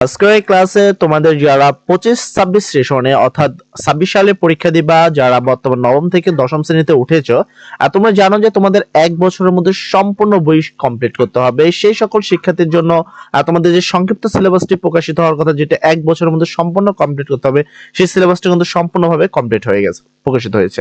আজকের এই ক্লাসে তোমাদের যারা পঁচিশ ছাব্বিশ সেশনে অর্থাৎ ছাব্বিশ সালে পরীক্ষা দিবা, যারা বর্তমান নবম থেকে দশম শ্রেণীতে উঠেছো, আর তোমরা জানো যে তোমাদের এক বছরের মধ্যে সম্পূর্ণ বই কমপ্লিট করতে হবে। সেই সকল শিক্ষার্থীর জন্য, আর তোমাদের যে সংক্ষিপ্ত সিলেবাসটি প্রকাশিত হওয়ার কথা, যেটা এক বছরের মধ্যে সম্পূর্ণ কমপ্লিট করতে হবে, সেই সিলেবাসটি কিন্তু সম্পূর্ণভাবে কমপ্লিট হয়ে গেছে। প্রকাশিত হয়েছে।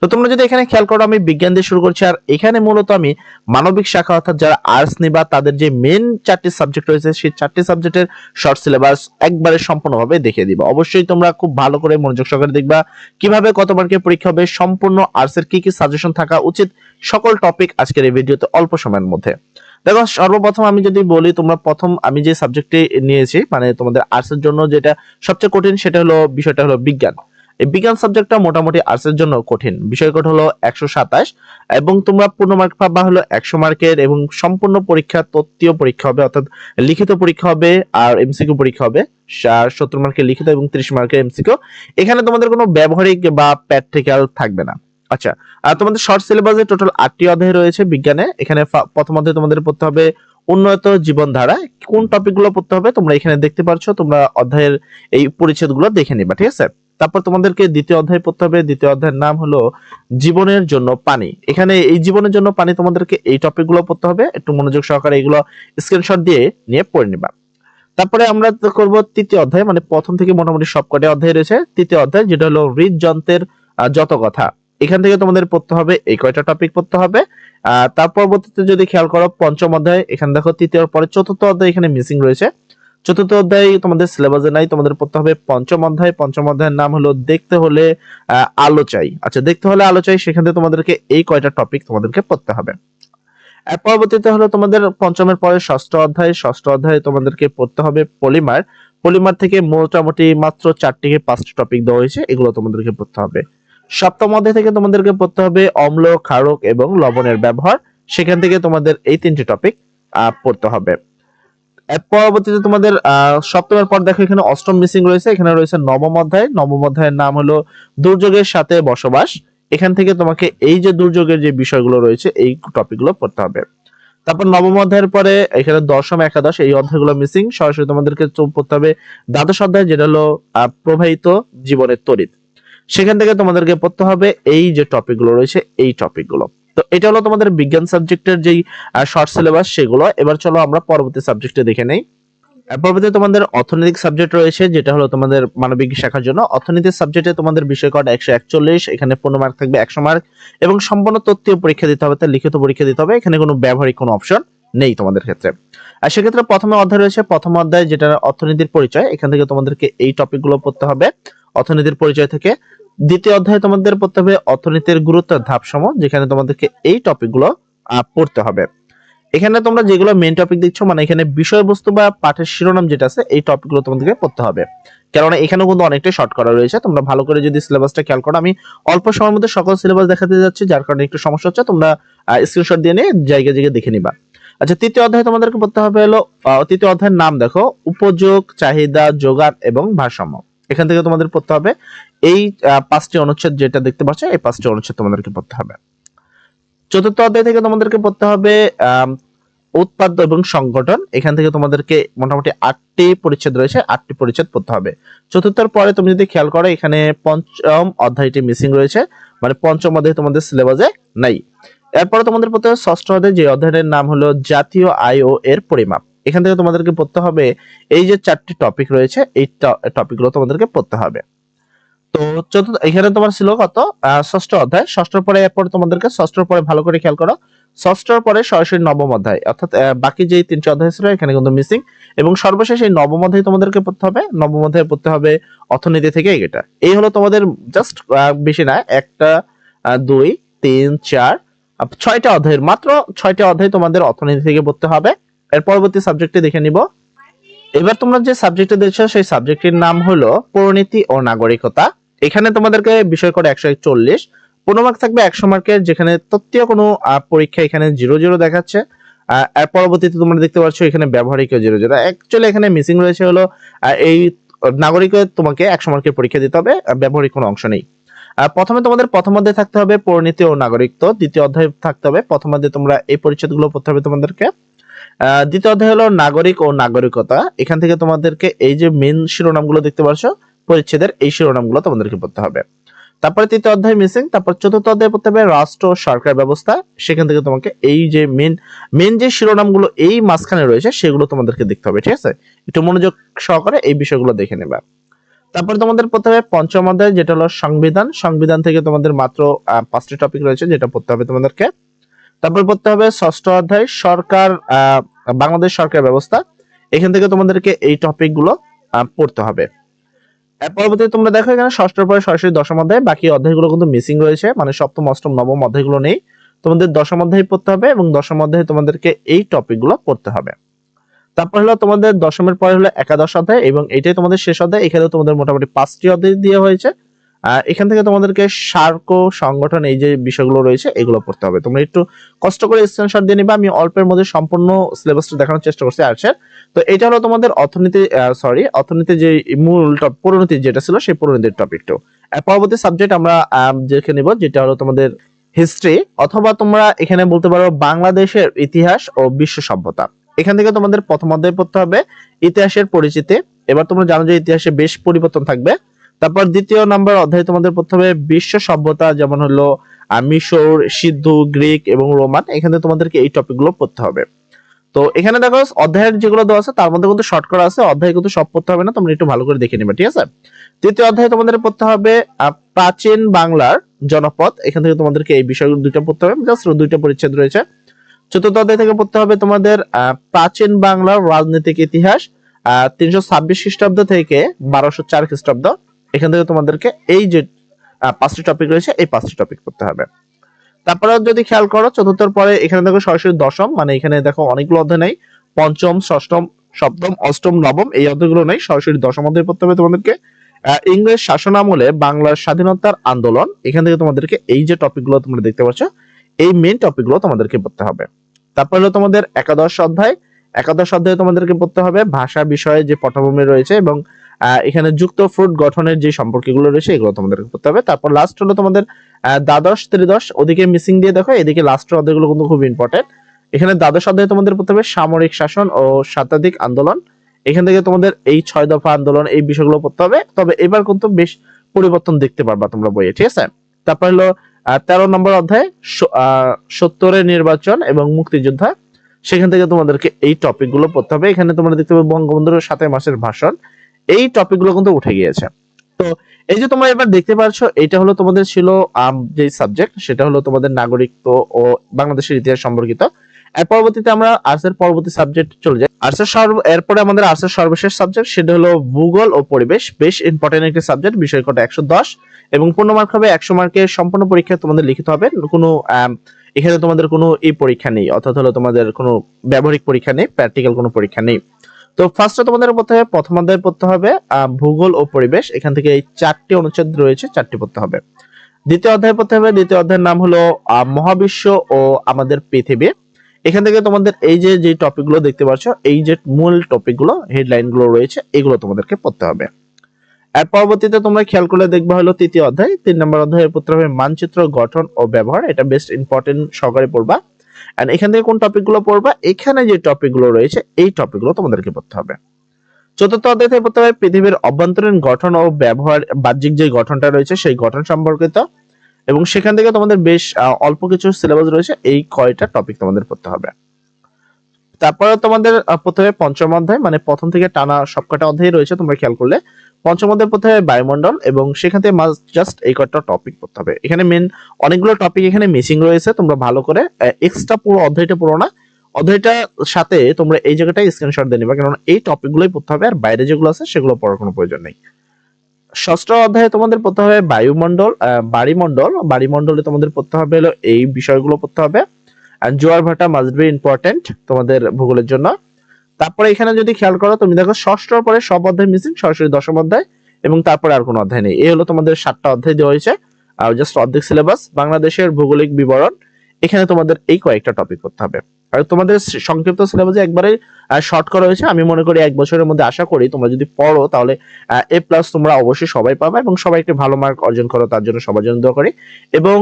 তো তোমরা যদি এখানে খেয়াল করো, আমি বিজ্ঞান দিয়ে শুরু করছি, আর এখানে মূলত আমি মানবিক শাখা অর্থাৎ যারা আর্টস নিবা, তাদের যে মেন চারটি সাবজেক্ট রয়েছে, সেই চারটি সাবজেক্টের শর্ট সিলেবাস একবারে সম্পূর্ণভাবে দেখিয়ে দিব। অবশ্যই তোমরা খুব ভালো করে মনোযোগ সহকারে দেখবা, কীভাবে কত মার্কের পরীক্ষা হবে, সম্পূর্ণ আর্টস এর কি কি সাজেশন থাকা উচিত, সকল টপিক আজকের এই ভিডিওতে অল্প সময়ের মধ্যে। দেখো, সর্বপ্রথম আমি যদি বলি, তোমরা প্রথম আমি যে সাবজেক্টটি নিয়েছি মানে তোমাদের আর্টস এর জন্য যেটা সবচেয়ে কঠিন, সেটা হলো, বিষয়টা হলো বিজ্ঞান। এই বিজ্ঞান সাবজেক্টটা মোটামুটি আর্টস এর জন্য কঠিন। বিষয় কোড হলো একশো সাতাশ এবং তোমরা পূর্ণ মার্ক পাবা হলো একশো মার্কের এবং সম্পূর্ণ পরীক্ষা তত্ত্বীয় পরীক্ষা হবে, অর্থাৎ লিখিত পরীক্ষা হবে আর এমসিকিউ পরীক্ষা হবে। সত্তর মার্কের লিখিত এবং ত্রিশ মার্কের এমসিকিউ এখানে তোমাদের কোনো ব্যবহারিক বা প্র্যাকটিক্যাল থাকবে না। আচ্ছা আর তোমাদের শর্ট সিলেবাসে টোটাল আটটি অধ্যায় রয়েছে বিজ্ঞানে। এখানে প্রথম অধ্যায় তোমাদের পড়তে হবে উন্নত জীবনধারা। কোন টপিকগুলো পড়তে হবে তোমরা এখানে দেখতে পারছ, তোমরা অধ্যায়ের এই পরিচ্ছেদগুলো দেখে নিবা, ঠিক আছে? তারপর তোমাদেরকে দ্বিতীয় অধ্যায় পড়তে হবে। দ্বিতীয় অধ্যায়ের নাম হলো জীবনের জন্য পানি। এখানে এই জীবনের জন্য পানি তোমাদেরকে এই টপিকগুলো পড়তে হবে। একটু মনোযোগ সহকারে এগুলো স্ক্রিনশট দিয়ে নিয়ে পড়ে নিবা। তারপরে আমরা করব তৃতীয় অধ্যায় মানে প্রথম থেকে মোটামুটি সবকটি অধ্যায় রয়েছে। তৃতীয় অধ্যায়, যেটা হলো হৃদযন্ত্রের যত কথা। এখান থেকে তোমাদের পড়তে হবে, এই কয়টা টপিক পড়তে হবে। তার পরবর্তীতে যদি খেয়াল করো, পঞ্চম অধ্যায়, এখানে দেখো তৃতীয়, পরে চতুর্থ অধ্যায় এখানে মিসিং রয়েছে। চতুর্থ অধ্যায় তোমাদের সিলেবাসে নাই, তোমাদের পড়তে হবে পঞ্চম অধ্যায়। পঞ্চম অধ্যায়ের নাম হলো দেখতে হলে আলো চাই। আচ্ছা দেখতে হলে আলো চাই, সেখান থেকে তোমাদেরকে এই কয়টা টপিক তোমাদেরকে পড়তে হবে। পরবর্তীতে হলো তোমাদের পঞ্চমের পরে ষষ্ঠ অধ্যায়। ষষ্ঠ অধ্যায়ে তোমাদেরকে পড়তে হবে পলিমার। পলিমার থেকে মোটামুটি মাত্র চার থেকে পাঁচটা টপিক দেওয়া হয়েছে, এগুলো তোমাদেরকে পড়তে হবে। সপ্তম অধ্যায় থেকে তোমাদেরকে পড়তে হবে অম্ল, ক্ষারক এবং লবণের ব্যবহার। সেখান থেকে তোমাদের এই তিনটি টপিক পড়তে হবে। পরবর্তীতে তোমাদের সপ্তমের পর দেখো, এখানে অষ্টম মিসিং রয়েছে, এখানে রয়েছে নবম অধ্যায়। নবম অধ্যায়ের নাম হলো দুর্যোগের সাথে বসবাস। এখান থেকে তোমাকে এই যে দুর্যোগের যে বিষয়গুলো রয়েছে, এই টপিকগুলো পড়তে হবে। তারপর নবম অধ্যায়ের পরে এখানে দশম, একাদশ, এই অধ্যায়গুলো মিসিং সরাসরি তোমাদেরকে পড়তে হবে দ্বাদশ অধ্যায়, যেটা হলো প্রবাহিত জীবনের তড়িৎ। সেখান থেকে তোমাদেরকে পড়তে হবে এই যে টপিকগুলো রয়েছে, এই টপিকগুলো তো এটা হলো তোমাদের বিজ্ঞান সাবজেক্টের যেই শর্ট সিলেবাস সেগুলো। এবার চলো আমরা পরবর্তী সাবজেক্টে দেখে নেই। এর পরবর্তীতে তোমাদের অর্থনৈতিক সাবজেক্ট রয়েছে, যেটা হলো তোমাদের মানবিক শাখার জন্য। অর্থনীতির সাবজেক্টে তোমাদের বিষয় কট একশো একচল্লিশ, এখানে পনেরো মার্ক থাকবে একশো মার্ক এবং সম্পূর্ণ তথ্যীয় পরীক্ষা দিতে হবে, তার লিখিত পরীক্ষা দিতে হবে। এখানে কোনো ব্যবহারিক কোনো অপশন নেই তোমাদের ক্ষেত্রে। আর সেক্ষেত্রে প্রথমে অধ্যায় রয়েছে, প্রথম অধ্যায় যেটা অর্থনীতির পরিচয়, এখান থেকে তোমাদেরকে এই টপিকগুলো পড়তে হবে। অর্থনীতির পরিচয় থেকে দ্বিতীয় অধ্যায়ে তোমাদের পড়তে হবে অর্থনীতির গুরুত্ব ধাপ সম যেখানে তোমাদেরকে এই টপিকগুলো পড়তে হবে। এখানে তোমরা যেগুলো মেন টপিক দিচ্ছ মানে এখানে বিষয়বস্তু বা পাঠের শিরোনাম যেটা আছে, এই টপিকগুলো তোমাদেরকে পড়তে হবে। কেননা এখানেও কিন্তু অনেকটাই শর্ট করা রয়েছে। তোমরা ভালো করে যদি সিলেবাসটা খেয়াল করো, আমি অল্প সময়ের মধ্যে সকল সিলেবাস দেখাতে যাচ্ছি, যার কারণে একটু সমস্যা হচ্ছে, তোমরা স্ক্রিনশট দিয়ে নিয়ে জায়গা জায়গায় দেখে নিবা। আচ্ছা তৃতীয় অধ্যায় তোমাদেরকে পড়তে হবে হলো তৃতীয় অধ্যায়ের নাম দেখো, উপযোগ, চাহিদা, যোগান এবং ভারসাম্য। এখান থেকে তোমাদের পড়তে হবে। এই পাঁচটি অনুচ্ছেদ যেটা দেখতে পাচ্ছ, এই পাঁচটি অনুচ্ছেদ তোমাদেরকে পড়তে হবে। চতুর্থ অধ্যায় থেকে তোমাদেরকে পড়তে হবে উৎপাদ্য এবং সংগঠন। এখান থেকে তোমাদেরকে মোটামুটি আটটি পরিচ্ছেদ রয়েছে, আটটি পরিচ্ছেদ পড়তে হবে। চতুর্থর পরে তুমি যদি খেয়াল করো, এখানে পঞ্চম অধ্যায়টি মিসিং রয়েছে মানে পঞ্চম অধ্যায় তোমাদের সিলেবাসে নাই। এরপরে তোমাদের পড়তে হবে ষষ্ঠ অধ্যায়, যে অধ্যায়ের নাম হলো জাতীয় আয় ও এর পরিমাপ। এখান থেকে তোমাদেরকে পড়তে হবে, এই যে চারটি টপিক রয়েছে, এই টপিকগুলো তোমাদেরকে পড়তে হবে। তো চতুর্থ, এখানে তোমার ছিল কত? ষষ্ঠ অধ্যায়। ষষ্ঠর পরে এরপর তোমাদেরকে ষষ্ঠর পরে ভালো করে খেয়াল করো। ষষ্ঠর পরে সরাসরি নবম অধ্যায়, অর্থাৎ বাকি যে তিনটি অধ্যায় ছিল, এখানে কিন্তু মিসিং এবং সর্বশেষ এই নবম অধ্যায় তোমাদেরকে পড়তে হবে। নবম অধ্যায় পড়তে হবে অর্থনীতি থেকে এটা এই হলো তোমাদের জাস্ট বেশি না, একটা দুই, তিন, চার ছয়টা অধ্যায়ের, মাত্র ছয়টা অধ্যায় তোমাদের অর্থনীতি থেকে পড়তে হবে। এর পরবর্তী সাবজেক্টে দেখে নিব। এবার তোমরা যে সাবজেক্টে দেখছ, সেই সাবজেক্টের নাম হলো পরিণতি ও নাগরিকতা। এখানে তোমাদেরকে বিষয় করে একশো একচল্লিশ। পনেরো মার্ক থাকবে একশো মার্কের যেখানে তত্ত্বীয় কোনো পরীক্ষা এখানে জিরো জিরো দেখাচ্ছে। এর পরবর্তীতে তোমরা দেখতে পাচ্ছ এখানে ব্যবহারিক জিরো জিরো অ্যাকচুয়ালি এখানে মিসিং রয়েছে হলো এই নাগরিকের তোমাকে একশো মার্কের পরীক্ষা দিতে হবে ব্যবহারিক কোনো অংশ নেই। প্রথমে তোমাদের প্রথম অধ্যায় থাকতে হবে পরিণতি ও নাগরিকত্ব। দ্বিতীয় অধ্যায় থাকতে হবে, প্রথম অধ্যায়ে তোমরা এই পরিচ্ছেদগুলো পড়তে হবে তোমাদেরকে। দ্বিতীয় অধ্যায় হলো নাগরিক ও নাগরিকতা। এখান থেকে তোমাদেরকে এই যে মেন শিরোনামগুলো দেখতে পাচ্ছ পরিচ্ছেদের এই শিরোনামগুলো তোমাদেরকে পড়তে হবে। তারপরে তৃতীয় অধ্যায় মিসিং তারপর চতুর্থ অধ্যায় পড়তে হবে রাষ্ট্র সরকার ব্যবস্থা। সেখান থেকে তোমাকে এই যে মেন মেন যে শিরোনামগুলো এই মাঝখানে রয়েছে, সেগুলো তোমাদেরকে দেখতে হবে, ঠিক আছে? একটু মনোযোগ সহকারে এই বিষয়গুলো দেখে নেবা। তারপরে তোমাদের পড়তে হবে পঞ্চম অধ্যায়, যেটা হলো সংবিধান। সংবিধান থেকে তোমাদের মাত্র পাঁচটি টপিক রয়েছে, যেটা পড়তে হবে তোমাদেরকে। তারপর পড়তে হবে ষষ্ঠ অধ্যায়, সরকার বাংলাদেশ সরকার ব্যবস্থা। এখান থেকে তোমাদেরকে এই টপিকগুলো পড়তে হবে। এর পরবর্তীতে তোমরা দেখো এখানে ষষ্ঠের পরে সরাসরি দশম অধ্যায়, বাকি অধ্যায়গুলো কিন্তু মিসিং রয়েছে মানে সপ্তম, অষ্টম, নবম অধ্যায়গুলো নেই। তোমাদের দশম অধ্যায় পড়তে হবে এবং দশম অধ্যায়ে তোমাদেরকে এই টপিকগুলো পড়তে হবে। তারপর হলো তোমাদের দশমের পরে হলো একাদশ অধ্যায় এবং এটাই তোমাদের শেষ অধ্যায় এখানে তোমাদের মোটামুটি পাঁচটি অধ্যায় দেওয়া হয়েছে। এখান থেকে তোমাদেরকে সার্ক সংগঠন, এই যে বিষয়গুলো রয়েছে, এগুলো পড়তে হবে। তোমরা একটু কষ্ট করে স্ক্রিনশট দিয়ে নিবা, আমি অল্পের মধ্যে সম্পূর্ণ সিলেবাসটা দেখানোর চেষ্টা করছি আর্টসের তো এটা হলো তোমাদের অর্থনীতি সরি অর্থনীতি যে মূল পরিণতি যেটা ছিল, সেই পরিণতির টপিকটা পরবর্তী সাবজেক্ট আমরা দেখে নিব, যেটা হলো তোমাদের হিস্ট্রি অথবা তোমরা এখানে বলতে পারো বাংলাদেশের ইতিহাস ও বিশ্ব সভ্যতা। এখান থেকে তোমাদের প্রথম অধ্যায় পড়তে হবে, ইতিহাসের পরিচিতি। এবার তোমরা জানো যে ইতিহাসে বেশ পরিবর্তন থাকবে। তারপর দ্বিতীয় নম্বর অধ্যায় তোমাদের হবে বিশ্ব সভ্যতা যেমন হলো মিশর সিদ্ধু গ্রিক এবং রোমান, এখানে তোমাদেরকে এই টপিকগুলো পড়তে হবে। তো এখানে দেখো অধ্যায়ের যেগুলো দেওয়া আছে, তার মধ্যে কিন্তু শর্ট করা আছে, অধ্যায় কিন্তু সব পড়তে হবে না, তোমরা একটু ভালো করে দেখে নেবে, ঠিক আছে? তৃতীয় অধ্যায় তোমাদের পড়তে হবে প্রাচীন বাংলার জনপদ, এখান থেকে তোমাদেরকে এই বিষয়গুলো দুইটা পড়তে হবে জাস্ট দুইটা পরিচ্ছেদ রয়েছে। চতুর্থ অধ্যায় থেকে পড়তে হবে তোমাদের প্রাচীন বাংলার রাজনৈতিক ইতিহাস তিনশো ছাব্বিশ খ্রিস্টাব্দ থেকে বারোশো চার খ্রিস্টাব্দ। এখান থেকে তোমাদেরকে এই যে পাঁচটি টপিক রয়েছে এই পাঁচটি টপিক পড়তে হবে। তারপরে যদি খেয়াল করো চতুর্থর পরে এখানে দেখো সরাসরি দশম মানে এখানে দেখো অনেকগুলো অধ্যায় নেই। পঞ্চম ষষ্ঠম সপ্তম অষ্টম নবম এই অধ্যায়গুলো নেই সরাসরি দশম অধ্যায় পড়তে হবে তোমাদেরকে। ইংরেজ শাসন আমলে বাংলার স্বাধীনতার আন্দোলন এখান থেকে তোমাদেরকে এই যে টপিকগুলো তোমরা দেখতে পাচ্ছ এই মেন টপিকগুলো তোমাদেরকে পড়তে হবে। তারপর হলো তোমাদের একাদশ অধ্যায়। একাদশ অধ্যায়ে তোমাদেরকে পড়তে হবে ভাষা বিষয়ে যে পটভূমি রয়েছে এবং আহ, এখানে যুক্ত ফ্রুট গঠনের যে সম্পর্কগুলো রয়েছে, এগুলো তোমাদেরকে পড়তে হবে। তারপর লাস্ট হলো তোমাদের দ্বাদশ ত্রিদশ ওদিকে মিসিং দিয়ে দেখো, এদিকে লাস্টের অধ্যায়গুলো কিন্তু খুব ইম্পর্টেন্ট এখানে দ্বাদশ অধ্যায়ে তোমাদের পড়তে হবে সামরিক শাসন ও শতাধিক আন্দোলন। এখান থেকে তোমাদের এই ছয় দফা আন্দোলন, এই বিষয়গুলো পড়তে হবে। তবে এবার কিন্তু বেশ পরিবর্তন দেখতে পারবা তোমরা বইয়ে, ঠিক আছে? তারপর হলো তেরো নম্বর অধ্যায় সত্তরের নির্বাচন এবং মুক্তিযোদ্ধা। সেখান থেকে তোমাদেরকে এই টপিকগুলো পড়তে হবে। এখানে তোমরা দেখতে পাবে বঙ্গবন্ধুর সাথে মাসের ভাষণ। এই টপিকগুলো কিন্তু উঠে গিয়েছে। তো এই যে তোমরা এবার দেখতে পাচ্ছ এটা হলো তোমাদের ছিল যে সাবজেক্ট সেটা হলো তোমাদের নাগরিকত্ব ও বাংলাদেশের ইতিহাস সম্পর্কিত। এর পরবর্তীতে আমরা আর্টসের পরবর্তী সাবজেক্ট চলে যাই। আর্টসের সর্ব, এরপরে আমাদের আর্টসের সর্বশেষ সাবজেক্ট সেটা হলো ভূগোল ও পরিবেশ। বেশ ইম্পর্টেন্ট একটি সাবজেক্ট বিষয় কটা একশো দশ। এবং পূর্ণ মার্ক হবে একশো মার্কের সম্পূর্ণ পরীক্ষা তোমাদের লিখিত হবে। কোনো এখানে তোমাদের কোনো এই পরীক্ষা নেই, অর্থাৎ হলো তোমাদের কোনো ব্যবহারিক পরীক্ষা নেই প্র্যাকটিক্যাল কোনো পরীক্ষা নেই। তো ফার্স্টে তোমাদের হবে, প্রথম অধ্যায় পড়তে হবে ভূগোল ও পরিবেশ। এখান থেকে এই চারটি অনুচ্ছেদ রয়েছে, চারটি পড়তে হবে। দ্বিতীয় অধ্যায় পড়তে হবে, দ্বিতীয় অধ্যায়ের নাম হলো মহাবিশ্ব ও আমাদের পৃথিবী। এখান থেকে তোমাদের এই যে যে টপিকগুলো দেখতে পাচ্ছ, এই যে মূল টপিকগুলো হেডলাইনগুলো রয়েছে, এগুলো তোমাদেরকে পড়তে হবে। এর পরবর্তীতে তোমরা খেয়াল করলে দেখবা হলো তৃতীয় অধ্যায়। তিন নম্বর অধ্যায়ে পড়তে হবে, মানচিত্র গঠন ও ব্যবহার। এটা বেস্ট ইম্পর্টেন্ট সহকারে পড়বা। এন্ড এখান থেকে কোন টপিকগুলো পড়বা? এখানে যে টপিকগুলো রয়েছে, এই টপিকগুলো তোমাদেরকে পড়তে হবে। চতুর্থ অধ্যায় থেকে পড়তে হবে পৃথিবীর অভ্যন্তরীণ গঠন ও ব্যবহার, বাহ্যিক যে গঠনটা রয়েছে সেই গঠন সম্পর্কিত। এবং সেখান থেকে তোমাদের বেশ অল্প কিছু সিলেবাস রয়েছে, এই কয়টা টপিক তোমাদের পড়তে হবে। তারপরে তোমাদের প্রথমে পঞ্চম অধ্যায় মানে প্রথম থেকে টানা সবকটা অধ্যায় রয়েছে, তোমরা খেয়াল করলে। পঞ্চম অধ্যায় পড়তে হবে বায়ুমণ্ডল এবং সেখান থেকে জাস্ট এই কয়েকটা টপিক পড়তে হবে। এখানে মেন অনেকগুলো টপিক এখানে মিসিং রয়েছে তোমরা ভালো করে এক্সট্রা পুরো অধ্যায়টা পুরো না। অধ্যায়টার সাথে তোমরা এই জায়গাটায় স্ক্রিনশট দিয়ে নিবা কারণ এই টপিকগুলোই পড়তে হবে আর বাইরে যেগুলো আছে সেগুলো পড়ার কোনো প্রয়োজন নেই। ষষ্ঠ অধ্যায়ে তোমাদের পড়তে হবে বায়ুমণ্ডল আহ, বাড়িমণ্ডল। বাড়িমণ্ডলে তোমাদের পড়তে হবে হলো এই বিষয়গুলো পড়তে হবে। আর জোয়ার ভাটা মাস্ট বি ইম্পর্টেন্ট তোমাদের ভূগোলের জন্য। তারপরে এখানে যদি খেয়াল করো, তুমি দেখো ষষ্ঠ পরে সব অধ্যায় মিসিং, সরাসরি দশম অধ্যায়, এবং তারপরে আর কোনো অধ্যায় নেই। এই হলো তোমাদের সাতটা অধ্যায় দেওয়া হয়েছে, আর জাস্ট অর্ধেক সিলেবাস বাংলাদেশের ভৌগোলিক বিবরণ। এখানে তোমাদের এই কয়েকটা টপিক করতে হবে। আর তোমাদের সংক্ষিপ্ত সিলেবাসে একবারে শর্ট করা হয়েছে। আমি মনে করি এক বছরের মধ্যে আশা করি তোমরা যদি পড়ো তাহলে এ প্লাস তোমরা অবশ্যই সবাই পাবে এবং সবাই একটি ভালো মার্ক অর্জন করো, তার জন্য সবার জন্য দোয়া করি। এবং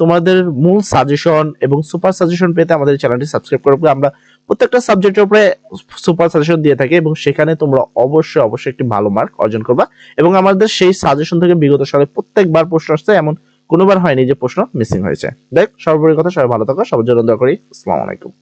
তোমাদের মূল সাজেশন এবং সুপার সাজেশন পেতে আমাদের চ্যানেলটি সাবস্ক্রাইব করবে আমরা প্রত্যেকটা সাবজেক্টের উপরে সুপার সাজেশন দিয়ে থাকি এবং সেখানে তোমরা অবশ্যই অবশ্যই একটি ভালো মার্ক অর্জন করবা। এবং আমাদের সেই সাজেশন থেকে বিগত সালে প্রত্যেকবার প্রশ্ন আসছে, এমন কোনোবার হয়নি যে প্রশ্ন মিসিং হয়েছে। দেখ, সর্বোপরি কথা, সবাই ভালো থাকো, সবার জন্য দোয়া করি। আসসালামু আলাইকুম।